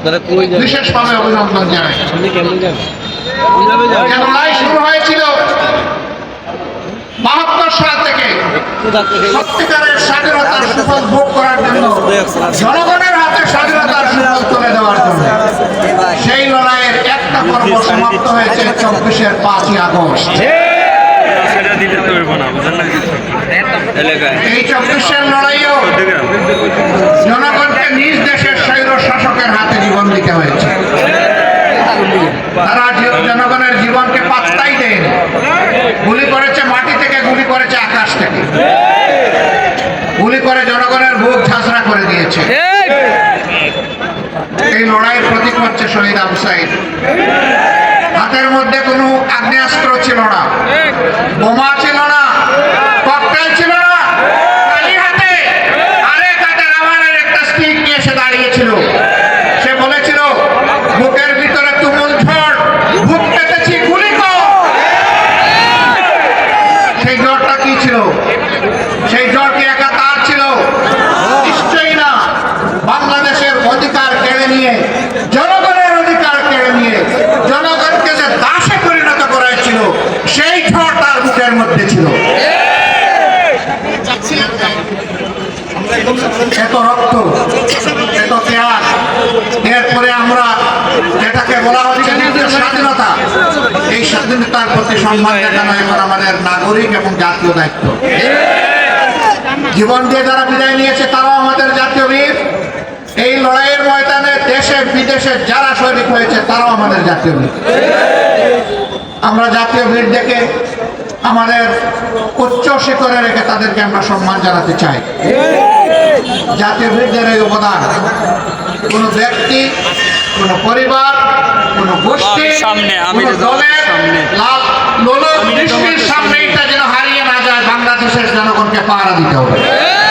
আপনারা কই যাবেন? বিশেষভাবে অভিনন্দন জানাই। কেমন যাবেন? যে লড়াই শুরু হয়েছিল বাহাত্তর সাল থেকে। সত্যিকারের স্বাধীনতার সুফল ভোগ করার জন্য জনগণের হাতে স্বাধীনতার সুফল তুলে দেওয়ার জন্য সেই লড়াইয়ের একটা পর্ব সমাপ্ত হয়েছে চব্বিশের পাঁচই আগস্ট। এই চব্বিশের লড়াইও দিতে হয়েছে। তারা জনগণের জীবনকে পাত্তাই দেন গুলি করেছে মাটি থেকে, গুলি করেছে আকাশ থেকে। গুলি করে জনগণের বুক ঝাঁসরা করে দিয়েছে। এই লড়াইয়ের প্রতীক হচ্ছে শহীদ আবু সাইদ। হাতের মধ্যে কোনো আগ্নেয়াস্ত্র ছিল না। বোমা ছিল না। ককটেল ছিল না। খালি হাতে আরেক হাতে রাবারের একটা স্টিক নিয়ে এসে দাঁড়িয়েছিল সে বলেছিল বুকের ভিতরে তুমুল ঝড় ভূত পেতেছি গুলি কর সেই জ্বরটা কি ছিল। সেই জ্বর কি একা তার ছিল। নিশ্চয়ই না। বাংলাদেশের অধিকার কেড়ে নিয়ে, জনগণের অধিকার কেড়ে নিয়ে, জনগণকে যে দাসে পরিণত করেছিল, সেই ঝড় তার বুকের মধ্যে ছিল। এত রক্ত এত ত্যাগ। এরপরে আমরা যেটাকে বলা হচ্ছে স্বাধীনতা এই স্বাধীনতার প্রতি সম্মান দেখানো এখন আমাদের নাগরিক এবং জাতীয় দায়িত্ব। জীবন দিয়ে যারা বিদায় নিয়েছে তারাও আমাদের জাতীয় বীর। এই লড়াইয়ের ময়দানে দেশে বিদেশে যারা শহীদ হয়েছে তারাও আমাদের জাতীয় বীর। আমরা জাতীয় বীর দেখে আমাদের উচ্চ শিখরে রেখে তাদেরকে আমরা সম্মান জানাতে চাই। জাতীয় বীরদের এই অবদান। কোনো ব্যক্তি কোনো পরিবার সামনে আমির লোলো সামনে সামনে। এটা যেন হারিয়ে না যায় বাংলাদেশের জনগণকে পাহারা দিতে হবে।